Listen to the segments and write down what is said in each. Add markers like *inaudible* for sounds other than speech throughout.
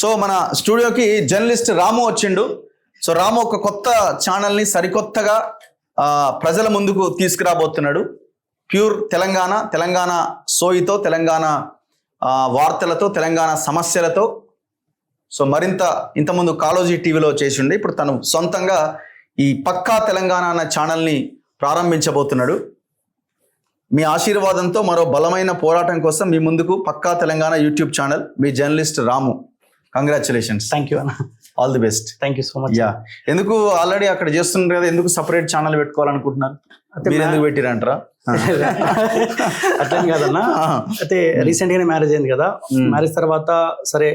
So మన స్టూడియోకి journalist రాము వచ్చిండు. సో రాము ఒక కొత్త ఛానల్ని సరికొత్తగా ప్రజల ముందుకు తీసుకురాబోతున్నాడు. ప్యూర్ తెలంగాణ తెలంగాణ సోయితో తెలంగాణ వార్తలతో తెలంగాణ సమస్యలతో. సో మరింత ఇంతకుముందు కాలోజీ టీవీలో చేసిండే. ఇప్పుడు తను సొంతంగా ఈ పక్కా తెలంగాణ అన్న ఛానల్ని ప్రారంభించబోతున్నాడు. మీ ఆశీర్వాదంతో మరో బలమైన పోరాటం కోసం మీ ముందుకు పక్కా Telangana YouTube channel me journalist Ramu. Congratulations thank you అన్న all the best thank you so much yeah ఎందుకు ఆల్రెడీ అక్కడ చేస్తున్నారు కదా? ఎందుకు సపరేట్ ఛానల్ పెట్టుకోవాలనుకుంటున్నారు? మీరు ఎందుకు పెట్టిరంటారా? *laughs* అట్లేం కాదన్న. అయితే రీసెంట్ గానే మ్యారేజ్ అయింది కదా. మ్యారేజ్ తర్వాత సరే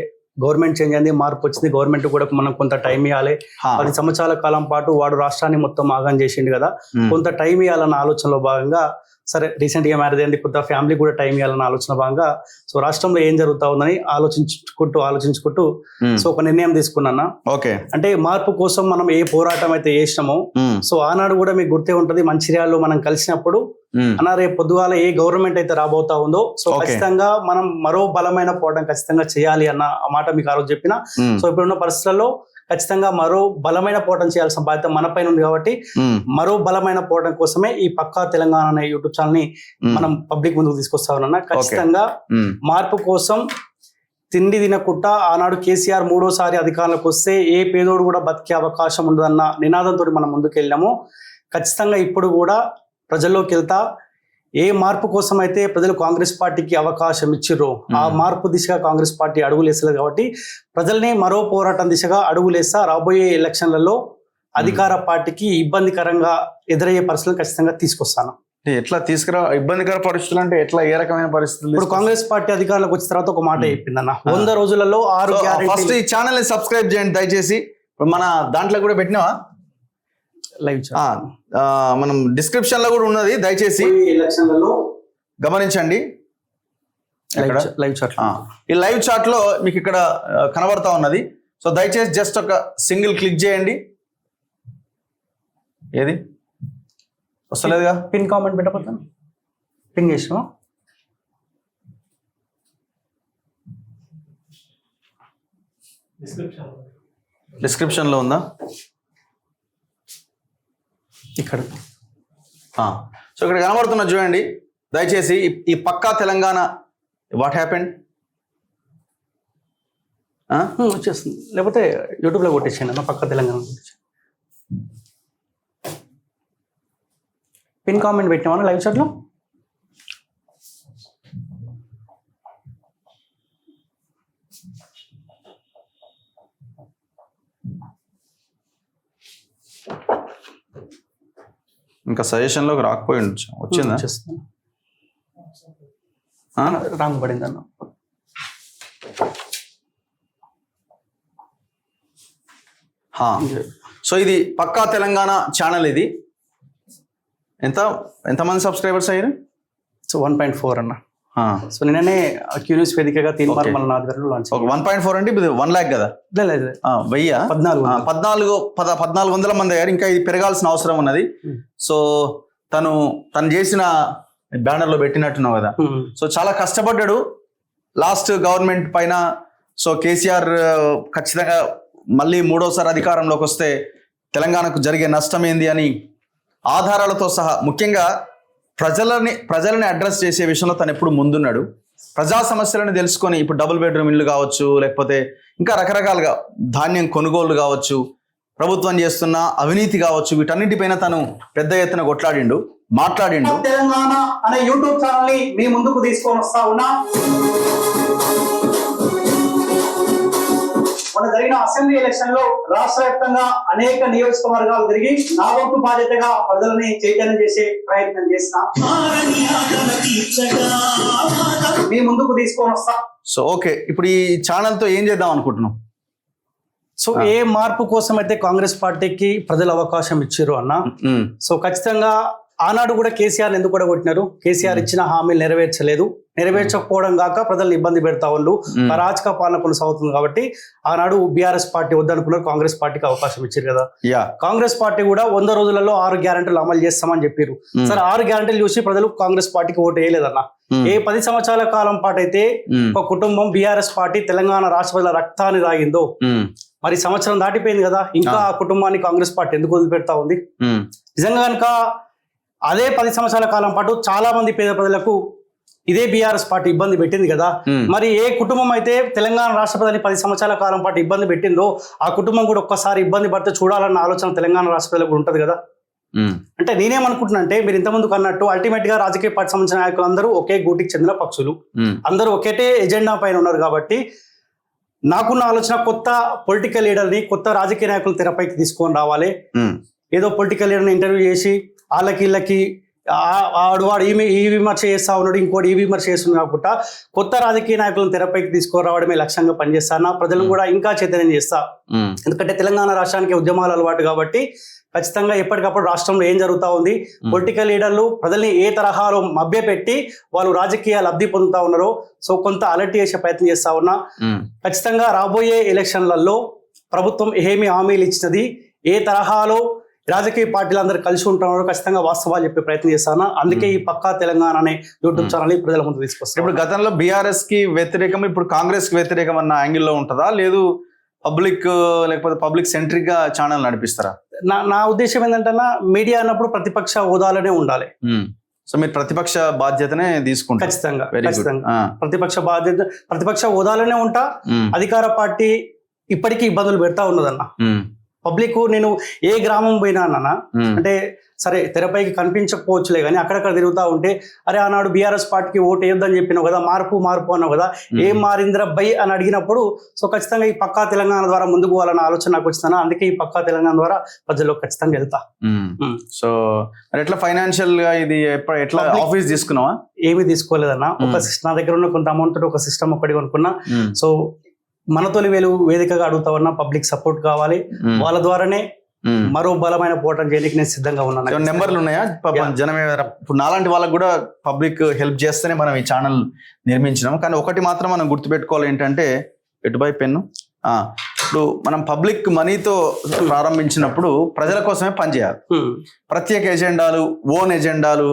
గవర్నమెంట్ చేంజ్ అయింది మార్పు వచ్చింది. గవర్నమెంట్ కూడా మనం కొంత టైం ఇవ్వాలి. పది సంవత్సరాల కాలం పాటు వాడు రాష్ట్రాన్ని మొత్తం ఆగం చేసిండు కదా? మ్మ్. కొంత టైం ఇవ్వాలన్న ఆలోచనలో భాగంగా సరే రీసెంట్గా మ్యారేజ్ అయింది కొంత ఫ్యామిలీ కూడా టైం ఇవ్వాలన్న ఆలోచన భాగంగా సో రాష్ట్రంలో ఏం జరుగుతా ఉందని ఆలోచించుకుంటూ ఆలోచించుకుంటూ మ్మ్. సో ఒక నిర్ణయం తీసుకున్నా ఓకే అంటే మార్పు కోసం మనం ఏ పోరాటం అయితే చేసినామో మ్మ్. సో ఆనాడు కూడా మీకు గుర్తే ఉంటది మంచిర్యాలలో మనం కలిసినప్పుడు మ్మ్. అన్న రేపు పొద్దుగాల ఏ గవర్నమెంట్ అయితే రాబోతా ఉందో సో. ఖచ్చితంగా మనం మరో బలమైన పోరాటం ఖచ్చితంగా చేయాలి అన్న ఆ మాట మీకు ఆ రోజు చెప్పిన. సో ఇప్పుడున్న పరిస్థితుల్లో ఖచ్చితంగా మరో బలమైన పోరాటం చేయాల్సిన బాధ్యత మన పైన ఉంది కాబట్టి. మరో బలమైన పోరాటం కోసమే ఈ పక్కా తెలంగాణ అనే యూట్యూబ్ ఛానల్ని. మనం పబ్లిక్ ముందుకు తీసుకొస్తా ఉన్నా ఖచ్చితంగా. మార్పు కోసం తిండి తినకుండా ఆనాడు కేసీఆర్ మూడోసారి అధికారంలోకి వస్తే ఏ పేదోడు కూడా బతికే అవకాశం ఉండదన్న నినాదంతో మనం ముందుకు వెళ్ళాము ఖచ్చితంగా ఇప్పుడు కూడా ప్రజల్లోకి వెళ్తా ఏ మార్పు కోసం అయితే ప్రజలు కాంగ్రెస్ పార్టీకి అవకాశం ఇచ్చిర్రో ఆ. మార్పు దిశగా కాంగ్రెస్ పార్టీ అడుగులు వేసలేదు కాబట్టి ప్రజల్ని మరో పోరాటం దిశగా అడుగులేస్తా రాబోయే ఎలక్షన్లలో అధికార పార్టీకి ఇబ్బందికరంగా ఎదురయ్యే పరిస్థితులను ఖచ్చితంగా తీసుకొస్తాను. ఎట్లా తీసుకురా ఇబ్బందికర పరిస్థితులు అంటే ఎట్లా ఏ రకమైన పరిస్థితులు ఇప్పుడు కాంగ్రెస్ పార్టీ అధికారంలోకి వచ్చిన తర్వాత ఒక మాట చెప్పిందన్న. వంద రోజులలో ఆరు ఫస్ట్ ఈ ఛానల్ని సబ్స్క్రైబ్ చేయండి దయచేసి. మన దాంట్లో కూడా పెట్టినావా? లైవ్ మనం డిస్క్రిప్షన్లో కూడా ఉన్నది దయచేసి ఎలక్షన్లలో గమనించండి? లైవ్ చాట్ ఆ, ఈ లైవ్ చాట్లో మీకు ఇక్కడ కనబడతా ఉన్నది. సో దయచేసి జస్ట్ ఒక సింగిల్ క్లిక్ చేయండి. ఏది? వస్తలేదుగా? పిన్ కామెంట్ పెట్టకపోతాను పిన్ చేసాం డిస్క్రిప్షన్లో ఉందా? ఇక్కడ. సో ఇక్కడ కనబడుతున్న చూడండి దయచేసి ఈ- పక్కా తెలంగాణ వాట్ హ్యాపెండ్ వచ్చేస్తుంది. లేకపోతే యూట్యూబ్లో కొట్టేసాను అన్న పక్క తెలంగాణ. పిన్ కామెంట్ పెట్టినామా లైవ్ చాట్ ఇంకా సజెషన్లోకి రాకపోయి ఉండొచ్చు. వచ్చిందా? రాంగ్ పడింది అన్న. సో ఇది పక్కా తెలంగాణ ఛానల్ ఇది. ఎంత ఎంతమంది సబ్స్క్రైబర్స్ అయ్యారు? సో వన్ పాయింట్ ఫోర్ అన్న. సో నిన్ననే క్యూనిస్ వేదికగా తీన్ Okay. మన ఆధ్వర్యంలో లాంచ్ ఒక వన్ పాయింట్ ఫోర్ అంటే ఇది వన్ ల్యాక్ కదా? లేదు వెయ్య? పద్నాలుగు పద్నాలుగు పద పద్నాలుగు వందల మంది అయ్యారు. ఇంకా ఇది పెరగాల్సిన అవసరం ఉన్నది. సో తను తను చేసిన బ్యానర్లో పెట్టినట్టున్నావు కదా. సో చాలా కష్టపడ్డాడు. లాస్ట్ గవర్నమెంట్ పైన సో కేసీఆర్ ఖచ్చితంగా మళ్ళీ మూడోసారి అధికారంలోకి వస్తే తెలంగాణకు జరిగే నష్టం ఏంది అని ఆధారాలతో సహా ముఖ్యంగా ప్రజలని ప్రజలని అడ్రస్ చేసే విషయంలో తను ఎప్పుడు ముందున్నాడు. ప్రజా సమస్యలను తెలుసుకొని ఇప్పుడు డబుల్ బెడ్రూమ్ ఇల్లు కావచ్చు లేకపోతే ఇంకా రకరకాలుగా ధాన్యం కొనుగోలు కావచ్చు ప్రభుత్వం చేస్తున్న అవినీతి కావచ్చు వీటన్నిటిపైన తను పెద్ద ఎత్తున కొట్లాడిండు మాట్లాడిండు. తెలంగాణ అనే యూట్యూబ్ ఛానల్ని మీ ముందుకు తీసుకొని వస్తా ఉన్నా. మొన్న జరిగిన అసెంబ్లీ ఎలక్షన్లో రాష్ట్ర వ్యాప్తంగా అనేక నియోజకవర్గాలు తిరిగి నా వంతు బాధ్యతగా ప్రజలని చైతన్యం చేసే ప్రయత్నం చేసిన మీ ముందుకు తీసుకొని వస్తా. So okay. ఇప్పుడు ఈ ఛానల్తో ఏం చేద్దాం అనుకుంటున్నాం సో ఏ మార్పు కోసం అయితే కాంగ్రెస్ పార్టీకి ప్రజలు అవకాశం ఇచ్చారు అన్న. సో ఖచ్చితంగా ఆనాడు కూడా కేసీఆర్ ఎందుకు కూడా కొట్టినారు కేసీఆర్ ఇచ్చిన హామీలు నెరవేర్చలేదు నెరవేర్చకపోవడం కాక ప్రజల్ని ఇబ్బంది పెడతా ఉండు. అరాచక పాలన కొనసాగుతుంది కాబట్టి ఆనాడు బీఆర్ఎస్ పార్టీ వద్దనుకున్నారు కాంగ్రెస్ పార్టీకి అవకాశం ఇచ్చారు కదా కాంగ్రెస్ పార్టీ కూడా వంద రోజులలో ఆరు గ్యారెంటీలు అమలు చేస్తామని చెప్పారు. సరే ఆరు గ్యారెంటీలు చూసి ప్రజలు కాంగ్రెస్ పార్టీకి ఓటు వేయలేదన్న. ఏ పది సంవత్సరాల కాలం పాటు అయితే. ఒక కుటుంబం బీఆర్ఎస్ పార్టీ తెలంగాణ రాష్ట్ర ప్రజల రక్తాన్ని తాగిందో. మరి సంవత్సరం దాటిపోయింది కదా ఇంకా ఆ. కుటుంబాన్ని కాంగ్రెస్ పార్టీ ఎందుకు వదిలిపెడతా ఉంది. నిజంగా కనుక అదే పది సంవత్సరాల కాలం పాటు చాలా మంది పేద ప్రజలకు ఇదే బీఆర్ఎస్ పార్టీ ఇబ్బంది పెట్టింది కదా. మరి ఏ కుటుంబం అయితే తెలంగాణ రాష్ట్ర ప్రజల్ని పది సంవత్సరాల కాలం పాటు ఇబ్బంది పెట్టిందో ఆ కుటుంబం కూడా ఒక్కసారి ఇబ్బంది పడితే చూడాలన్న ఆలోచన తెలంగాణ రాష్ట్ర ప్రజలకు కూడా ఉంటుంది కదా. అంటే నేనేమనుకుంటున్నా అంటే మీరు ఇంతకుముందు అన్నట్టు అల్టిమేట్గా రాజకీయ పార్టీ సంబంధించిన నాయకులు అందరూ ఒకే గూటికి చెందిన పక్షులు. అందరూ ఒకటే ఎజెండా పైన ఉన్నారు కాబట్టి నాకున్న ఆలోచన కొత్త పొలిటికల్ లీడర్ని కొత్త రాజకీయ నాయకులు తెరపైకి తీసుకొని రావాలి. ఏదో పొలిటికల్ లీడర్ని ఇంటర్వ్యూ చేసి వాళ్ళకి వీళ్ళకి ఆ- ఆడు వాడు ఈ ఈ విమర్శ చేస్తా ఉన్నాడు ఇంకోటి ఈ విమర్శ చేస్తుంది కాకుండా కొత్త రాజకీయ నాయకులను తెరపైకి తీసుకురావడమే లక్ష్యంగా పనిచేస్తాను? ప్రజలను కూడా ఇంకా చైతన్యం చేస్తా. ఎందుకంటే తెలంగాణ రాష్ట్రానికి ఉద్యమాలు అలవాటు కాబట్టి ఖచ్చితంగా ఎప్పటికప్పుడు రాష్ట్రంలో ఏం జరుగుతా ఉంది? పొలిటికల్ లీడర్లు ప్రజల్ని ఏ తరహాలో మభ్యపెట్టి వాళ్ళు రాజకీయ లబ్ధి పొందుతా ఉన్నారో సో కొంత అలర్ట్ చేసే ప్రయత్నం చేస్తా ఉన్నా. ఖచ్చితంగా రాబోయే ఎలక్షన్లలో ప్రభుత్వం ఏమి హామీలు ఇచ్చినది? ఏ తరహాలో రాజకీయ పార్టీలు అందరూ కలిసి ఉంటున్నారో ఖచ్చితంగా వాస్తవాలు చెప్పే ప్రయత్నం చేస్తాను? అందుకే ఈ పక్కా తెలంగాణ అనే యూట్యూబ్ ఛానల్ ప్రజల ముందు తీసుకొస్తాను. ఇప్పుడు గతంలో బీఆర్ఎస్కి వ్యతిరేకం ఇప్పుడు కాంగ్రెస్కి వ్యతిరేకం అన్న యాంగిల్లో ఉంటుందా? లేదు పబ్లిక్ లేకపోతే పబ్లిక్ సెంట్రిక్గా ఛానల్ నడిపిస్తారా? నా నా ఉద్దేశం ఏంటంటే మీడియా అన్నప్పుడు ప్రతిపక్ష హోదాలోనే ఉండాలి. సో మీరు ప్రతిపక్ష బాధ్యతనే తీసుకుంటారు. ఖచ్చితంగా ఖచ్చితంగా. ప్రతిపక్ష బాధ్యత ప్రతిపక్ష హోదాలోనే ఉంటా అధికార పార్టీ ఇప్పటికీ ఇబ్బందులు పెడతా ఉన్నదన్న. పబ్లిక్ నేను ఏ గ్రామం పోయినా అన్న అంటే సరే తెరపైకి కనిపించకపోవచ్చులే కానీ అక్కడక్కడ తిరుగుతూ ఉంటే అరే ఆనాడు బీఆర్ఎస్ పార్టీకి ఓటు వేయొద్దని చెప్పినావు కదా మార్పు మార్పు అన్నావు కదా ఏం మారిందిరా బై అని అడిగినప్పుడు సో ఖచ్చితంగా ఈ పక్కా తెలంగాణ ద్వారా ముందుకు పోవాలన్న ఆలోచన నాకు వచ్చిందన్న అందుకే ఈ పక్కా తెలంగాణ ద్వారా ప్రజల్లో ఖచ్చితంగా వెళ్తా. సో ఎట్లా ఫైనాన్షియల్గా ఇది ఎట్లా ఆఫీస్ తీసుకున్నావా? ఏమీ తీసుకోలేదన్న ఒక నా దగ్గర ఉన్న కొంత అమౌంట్ ఒక సిస్టమ్ ఒకటి కొనుక్కున్నా. సో మన తొలి వేలు వేదికగా అడుగుతా ఉన్నా పబ్లిక్ సపోర్ట్ కావాలి. వాళ్ళ ద్వారానే. మరో బలమైన పోరాటం చేయడానికి నేను సిద్ధంగా ఉన్నాను నెంబర్లు ఉన్నాయా. జనం ఇప్పుడు నాలాంటి వాళ్ళకి కూడా పబ్లిక్ హెల్ప్ చేస్తేనే మనం ఈ ఛానల్ నిర్మించినాం కానీ ఒకటి మాత్రం మనం గుర్తుపెట్టుకోవాలి ఏంటంటే ఎటుబై పెన్ను ఇప్పుడు మనం పబ్లిక్ మనీతో ప్రారంభించినప్పుడు ప్రజల కోసమే పనిచేయాలి. ప్రత్యేక ఎజెండాలు ఓన్ ఎజెండాలు.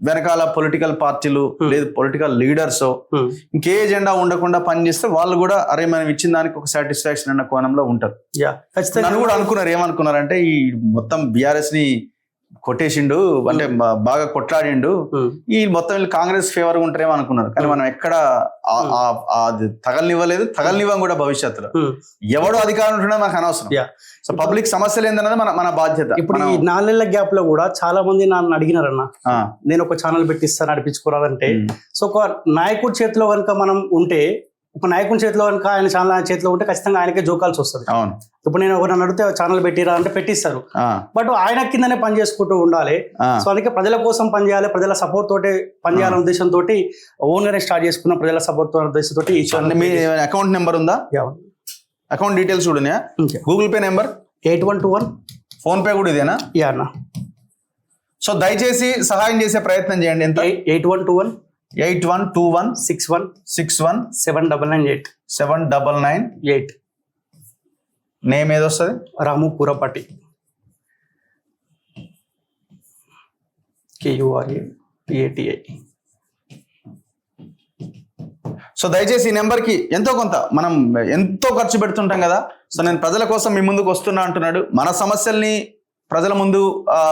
వెనకాల పొలిటికల్ పార్టీలు Hmm. లేదు పొలిటికల్ లీడర్స్ మ్మ్. ఇంకే ఎజెండా ఉండకుండా పనిచేస్తే వాళ్ళు కూడా అరే మనం ఇచ్చిన దానికి ఒక సాటిస్ఫాక్షన్ అన్న కోణంలో ఉంటారు నన్ను కూడా అనుకున్నారు ఏమనుకున్నారంటే ఈ మొత్తం బిఆర్ఎస్ని కొట్టేసిండు అంటే బాగా కొట్లాడిండు. ఈ మొత్తం వీళ్ళు కాంగ్రెస్ ఫేవర్ ఉంటారేమో అనుకున్నారు. కానీ మనం ఎక్కడ అది తగలనివ్వలేదు. తగలనివ్వం కూడా భవిష్యత్తులో. ఎవడు అధికారం ఉంటున్నా నాకు అనవసరం. సో పబ్లిక్ సమస్యలు ఏందన్నది మన మన బాధ్యత. ఇప్పుడు ఈ నాలుగేళ్ళ గ్యాప్లో కూడా చాలా మంది నన్ను అడిగినారన్న. నేను ఒక ఛానల్ పెట్టిస్తాను నడిపించుకోరాదంటే. సో ఒక నాయకుడి చేతిలో కనుక మనం ఉంటే ఒక నాయకుడి చేతిలో కనుక ఆయన ఛానల్ ఆయన చేతిలో ఉంటే ఖచ్చితంగా ఆయనకే జోకాల్సి వస్తుంది అవును. ఇప్పుడు నేను ఒకరిని అడిగితే ఛానల్ పెట్టిరా అంటే పెట్టిస్తారు. బట్ ఆయన కిందనే పని చేసుకుంటూ ఉండాలి. సో అందుకే ప్రజల కోసం పనిచేయాలి ప్రజల సపోర్ట్ తోటి పనిచేయాలనే ఉద్దేశంతో ఓన్ గానే స్టార్ట్ చేసుకున్న ప్రజల సపోర్ట్ ఉద్దేశంతో ఈ మీ అకౌంట్ నెంబర్ ఉందా? అకౌంట్ డీటెయిల్స్ ఉన్నాయా Google Pay number eight one two one. PhonePe కూడా ఇదేనా? యా అన్న. సో దయచేసి సహాయం చేసే ప్రయత్నం చేయండి. ఎంత? Eight one two one. Eight one two one six one six one seven double nine eight seven double nine eight name ఏదొస్తుంది Ramu Kurapati. K U R A P A T I so దయచేసి ఈ నెంబర్కి ఎంతో కొంత మనం ఎంతో ఖర్చు పెడుతుంటాం కదా. So నేను ప్రజల కోసం మీ ముందుకు వస్తున్నా అంటున్నాడు. మన సమస్యల్ని ప్రజల ముందు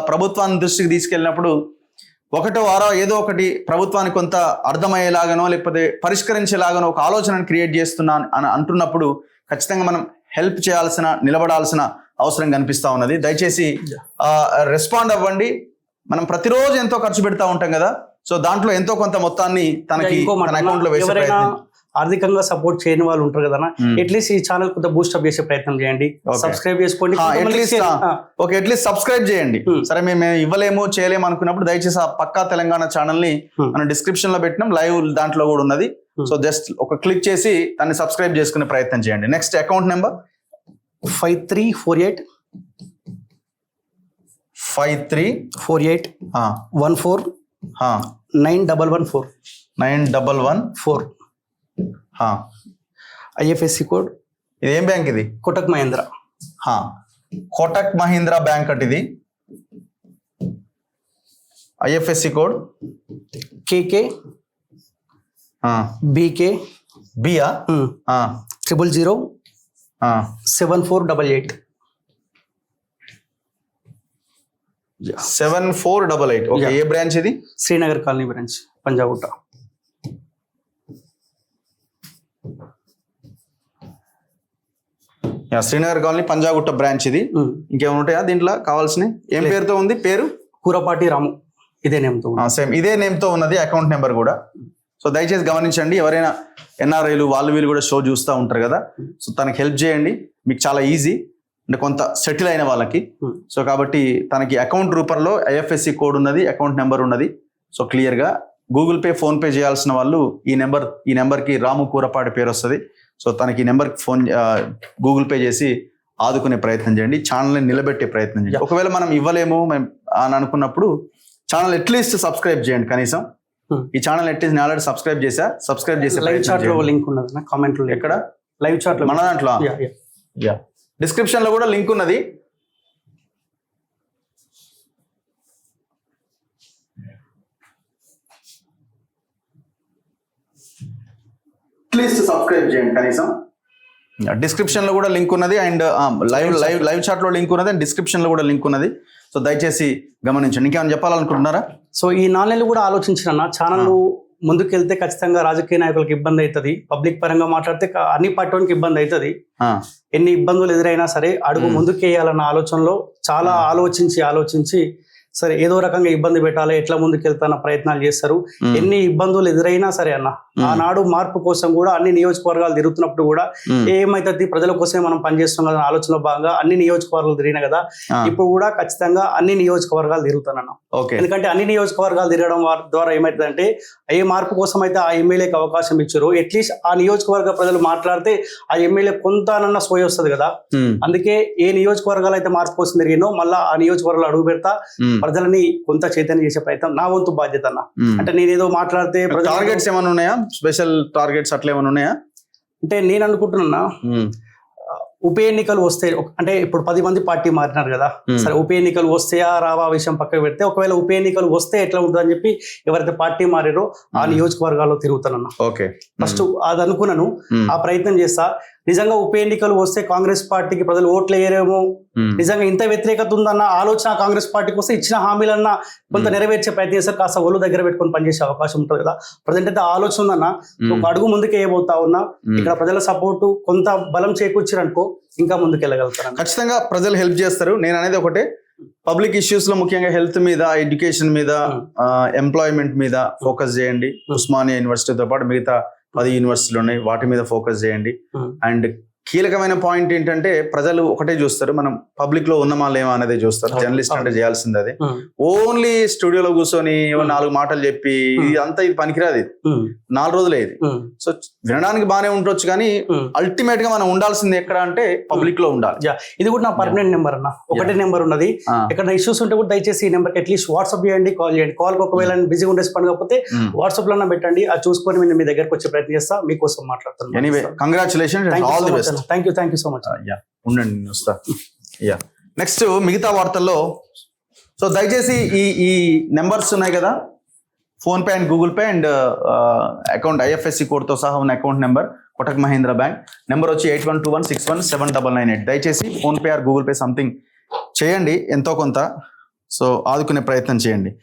ప్రభుత్వాన్ని దృష్టికి తీసుకెళ్ళినప్పుడు ఒకటో వారో ఏదో ఒకటి ప్రభుత్వానికి కొంత అర్థమయ్యేలాగానో లేకపోతే పరిష్కరించేలాగానో ఒక ఆలోచనను క్రియేట్ చేస్తున్నా అని అంటున్నప్పుడు ఖచ్చితంగా మనం హెల్ప్ చేయాల్సిన నిలబడాల్సిన అవసరం కనిపిస్తా ఉన్నది. దయచేసి రెస్పాండ్ అవ్వండి. మనం ప్రతిరోజు ఎంతో ఖర్చు పెడతా ఉంటాం కదా. సో దాంట్లో ఎంతో కొంత మొత్తాన్ని తనకి తన అకౌంట్లో వేసే ప్రయత్నం. ఆర్థికంగా సపోర్ట్ చేయని వాళ్ళు ఉంటారు కదా Hmm. అట్లీస్ట్ ఈ ఛానల్ కొంత బూస్టప్ చేసే ప్రయత్నం చేయండి. సబ్స్క్రైబ్ చేసుకోండి. ఓకే అట్లీస్ట్ సబ్స్క్రైబ్ చేయండి. Hmm. సరే మేము ఇవ్వలేము చేయలేము అనుకున్నప్పుడు దయచేసి ఆ పక్కా తెలంగాణ ఛానల్ని Hmm. మనం డిస్క్రిప్షన్లో పెట్టినాం లైవ్ దాంట్లో కూడా ఉన్నది. Hmm. సో జస్ట్ ఒక క్లిక్ చేసి దాన్ని సబ్స్క్రైబ్ చేసుకునే ప్రయత్నం చేయండి. Next account number five three four eight five three four eight one four nine double one four nine double one four IFSC code? ఇది ఏం బ్యాంక్ ఇది? కోటక్ మహేంద్ర. హా. కోటక్ మహీంద్రా బ్యాంక్ అట్ ఇది? IFSC code? కేకే. BK. బియా? Triple zero. Seven four double eight. Seven four double eight. Okay ఏ branch ఇది? Srinagar colony branch Panjagutta yeah, Srinagar colony Panjagutta branch ఇది. ఇంకేమైనా ఉంటాయా దీంట్లో కావాల్సినవి? ఏం పేరుతో ఉంది? పేరు? కూరపాటి రాము. ఇదే నేమ్తో సేమ్. ఇదే నేమ్తో ఉన్నది అకౌంట్ నెంబర్ కూడా. సో దయచేసి గమనించండి ఎవరైనా ఎన్ఆర్ఐలు వాళ్ళు వీళ్ళు కూడా షో చూస్తూ ఉంటారు కదా. సో తనకి హెల్ప్ చేయండి. మీకు చాలా ఈజీ. అంటే కొంత సెటిల్ అయిన వాళ్ళకి. సో కాబట్టి తనకి అకౌంట్ రూపంలో ఐఎఫ్ఎస్సి కోడ్ ఉన్నది అకౌంట్ నెంబర్ ఉన్నది. సో క్లియర్గా గూగుల్ పే ఫోన్ పే చేయాల్సిన వాళ్ళు ఈ నెంబర్ ఈ నెంబర్కి రాము కూరపాటి పేరు వస్తుంది. సో తనకి ఈ నెంబర్కి ఫోన్ గూగుల్ పే చేసి ఆదుకునే ప్రయత్నం చేయండి. ఛానల్ని నిలబెట్టే ప్రయత్నం చేయండి. ఒకవేళ మనం ఇవ్వలేము అని అనుకున్నప్పుడు ఛానల్ అట్లీస్ట్ సబ్స్క్రైబ్ చేయండి కనీసం. Hmm. ఈ ఛానల్ అట్లీస్ట్ నేను ఆల్రెడీ సబ్స్క్రైబ్ చేసా సబ్స్క్రైబ్ చేసే లైవ్ చాట్లో. లింక్ ఉన్నది కామెంట్ ఎక్కడ? లైవ్ చాట్లో మన దాంట్లో? డిస్క్రిప్షన్లో కూడా లింక్ ఉన్నది. అట్లీస్ట్ సబ్స్క్రైబ్ చేయండి కనీసం. డిస్క్రిప్షన్లో కూడా లింక్ ఉన్నది అండ్ లైవ్ లైవ్ లైవ్ చాట్లో లింక్ ఉన్నది అండ్ డిస్క్రిప్షన్లో కూడా లింక్ ఉన్నది. సో దయచేసి గమనించండి. ఇంకేమైనా చెప్పాలనుకుంటున్నారా? సో ఈ నాణ్యాలు కూడా ఆలోచించిన ఛానల్ ముందుకెళ్తే ఖచ్చితంగా రాజకీయ నాయకులకు ఇబ్బంది అవుతుంది. పబ్లిక్ పరంగా మాట్లాడితే అన్ని పార్టీకి ఇబ్బంది అవుతుంది. ఎన్ని ఇబ్బందులు ఎదురైనా సరే అడుగు. ముందుకేయాలన్న ఆలోచనలో చాలా ఆలోచించి ఆలోచించి సరే ఏదో రకంగా ఇబ్బంది పెట్టాలి ఎట్లా ముందుకెళ్తాన ప్రయత్నాలు చేస్తారు. ఎన్ని ఇబ్బందులు ఎదురైనా సరే అన్న ఆనాడు మార్పు కోసం కూడా అన్ని నియోజకవర్గాలు తిరుగుతున్నప్పుడు కూడా ఏమైతుంది ప్రజల కోసమే మనం పనిచేస్తున్నాం కదా ఆలోచనలో భాగంగా అన్ని నియోజకవర్గాలు తిరిగిన కదా ఇప్పుడు కూడా ఖచ్చితంగా అన్ని నియోజకవర్గాలు తిరుగుతానన్న ఎందుకంటే అన్ని నియోజకవర్గాలు తిరగడం వారి ద్వారా ఏమవుతుందంటే ఏ మార్పు కోసం అయితే ఆ ఎమ్మెల్యేకి అవకాశం ఇచ్చారో అట్లీస్ట్ ఆ నియోజకవర్గ ప్రజలు మాట్లాడితే ఆ ఎమ్మెల్యే కొంతనన్నా సోయి వస్తుంది కదా. అందుకే ఏ నియోజకవర్గాలు అయితే మార్పు కోసం తిరిగినో మళ్ళా ఆ నియోజకవర్గాలు అడుగు పెడతా ప్రజలని కొంత చైతన్యం చేసే ప్రయత్నం నా వంతు బాధ్యత అన్న. అంటే నేనేదో మాట్లాడితే ప్రజలు- టార్గెట్స్ ఏమైనా ఉన్నాయా? స్పెషల్ టార్గెట్స్ అట్లా ఏమైనా ఉన్నాయా? అంటే నేను అనుకుంటున్నా ఉప ఎన్నికలు వస్తే అంటే ఇప్పుడు పది మంది పార్టీ మారినారు కదా. సరే ఉప ఎన్నికలు వస్తాయా రావా విషయం పక్కకు పెడితే ఒకవేళ ఉప ఎన్నికలు వస్తే ఎట్లా ఉంటుందని చెప్పి ఎవరైతే పార్టీ మారారో ఆ. నియోజకవర్గాల్లో తిరుగుతానన్న. ఓకే. ఫస్ట్ అది అనుకున్నాను. ఆ ప్రయత్నం చేస్తా. నిజంగా ఉప ఎన్నికలు వస్తే కాంగ్రెస్ పార్టీకి ప్రజలు ఓట్లు వేయరేమో? నిజంగా ఇంత వ్యతిరేకత ఉందన్న ఆలోచన కాంగ్రెస్ పార్టీకి వస్తే ఇచ్చిన హామీలన్నా కొంత. నెరవేర్చే ప్రయత్నం చేస్తారు. కాస్త ఒళ్ళు దగ్గర పెట్టుకొని పనిచేసే అవకాశం ఉంటుంది కదా. ప్రజెంట్ అయితే ఆలోచన ఉందన్న. ఒక అడుగు ముందుకు వేయబోతా ఉన్నా. ఇక్కడ ప్రజల సపోర్ట్ కొంత బలం చేకూర్చారనుకో ఇంకా ముందుకు వెళ్ళగలుగుతారు ఖచ్చితంగా ప్రజలు హెల్ప్ చేస్తారు. నేను అనేది ఒకటే. పబ్లిక్ ఇష్యూస్లో ముఖ్యంగా హెల్త్ మీద ఎడ్యుకేషన్ మీద. ఎంప్లాయ్మెంట్ మీద ఫోకస్ చేయండి. ఉస్మానియా యూనివర్సిటీతో పాటు మిగతా పది యూనివర్సిటీలు ఉన్నాయి వాటి మీద ఫోకస్ చేయండి Hmm. అండ్ కీలకమైన పాయింట్ ఏంటంటే ప్రజలు ఒకటే చూస్తారు మనం పబ్లిక్లో ఉన్నామా లేమా అనేది చూస్తారు. జర్నలిస్ట్ అంటే. చేయాల్సింది అదే. ఓన్లీ స్టూడియోలో కూర్చొని Hmm. నాలుగు మాటలు చెప్పి Hmm. ఇది అంతా ఇది పనికిరాదు ఇది. నాలుగు రోజులే ఇది. సో వినడానికి బాగానే ఉండొచ్చు కానీ అల్టిమేట్గా మనం ఉండాల్సింది ఎక్కడ అంటే పబ్లిక్లో ఉండాలి. ఇది కూడా నా పర్మనెంట్ నెంబర్ అన్న. ఒకటే నెంబర్ ఉన్నది. ఎక్కడ ఇష్యూస్ ఉంటే కూడా దయచేసి ఈ నెంబర్కి అట్లీస్ట్ వాట్సాప్ చేయండి కాల్ చేయండి. కాల్ ఒకవేళ బిజీగా ఉండే రెస్పాండ్ కాకపోతే ఉమ్. వాట్సాప్లో పెట్టండి. అది చూసుకొని నేను మీ దగ్గరకు వచ్చే ప్రయత్నం చేస్తా. మీకోసం మాట్లాడుతాను anyway congratulation all the best thank you thank you so much yeah ఉండండి నేను వస్తా. యా నెక్స్ట్ మిగతా వార్తల్లో. సో దయచేసి ఈ ఈ నెంబర్స్ ఉన్నాయి కదా? PhonePe and Google Pay and account IFSC కోడ్తో సహా ఉన్న account number Kotak Mahindra bank number వచ్చి eight one two one six one seven double nine eight. దయచేసి PhonePe or Google Pay something చేయండి ఎంతో కొంత. సో ఆదుకునే ప్రయత్నం చేయండి.